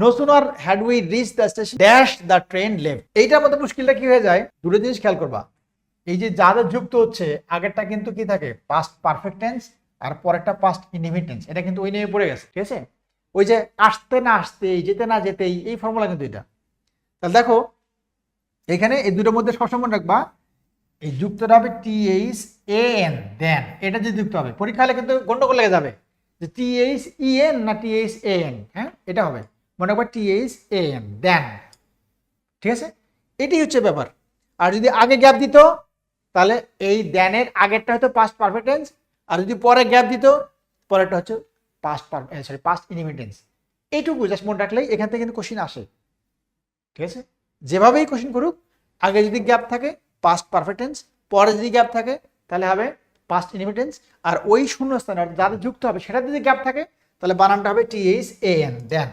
No sooner had we reach the station dash the train left এইটার মধ্যে মুশকিলটা কি হয়ে যায়? দুটো জিনিস খেয়াল করবা। এই যে যাদের যুক্ত হচ্ছে, আগেরটা কিন্তু কি থাকে? পাস্ট পারফেক্ট টেন্স আর পরেরটা পাস্ট ইনডিফিনিট টেন্স এটা কিন্তু ওই নিয়ে পড়ে গেছে, ঠিক আছে? ওই যে আসতে না আসতেই যেতে না যেতেই, এই ফর্মুলা কিন্তু এটা। তাহলে দেখো, এখানে এই দুটোর মধ্যে সবসময় রাখবা। এই যুক্তটা হবে টি এইচ এ এন দেন এটা যে যুক্ত হবে, পরীক্ষা হলে কিন্তু গন্ডগোল লেগে যাবে। যে টি এইচ ই এন না টি এইচ এ এন হ্যাঁ? এটা হবে। মনে রাখবা টি এইচ এ এন দেন ঠিক আছে? এটি হচ্ছে ব্যাপার। আর যদি আগে গ্যাপ দিত, তাহলে এই দেনের আগেরটা হয়তো পাস্ট পারফেক্ট টেন্স আর যদি পরে গ্যাপ দিত, পরেরটা হচ্ছে পাস্ট সরি পাস্ট ইনিমিটেন্স এইটুকু জাস্ট মনে রাখলেই এখান থেকে কিন্তু কোশ্চিন আসে। ঠিক আছে? যেভাবেই কোশ্চিন করুক, আগে যদি গ্যাপ থাকে পাস্ট পারফেক্ট টেন্স পরে যদি গ্যাপ থাকে, তাহলে হবে পাস্ট ইনিমিটেন্স আর ওই শূন্যস্থানে, অর্থাৎ যাদের যুক্ত হবে সেটা যদি গ্যাপ থাকে, তাহলে বানানটা হবে T H A N then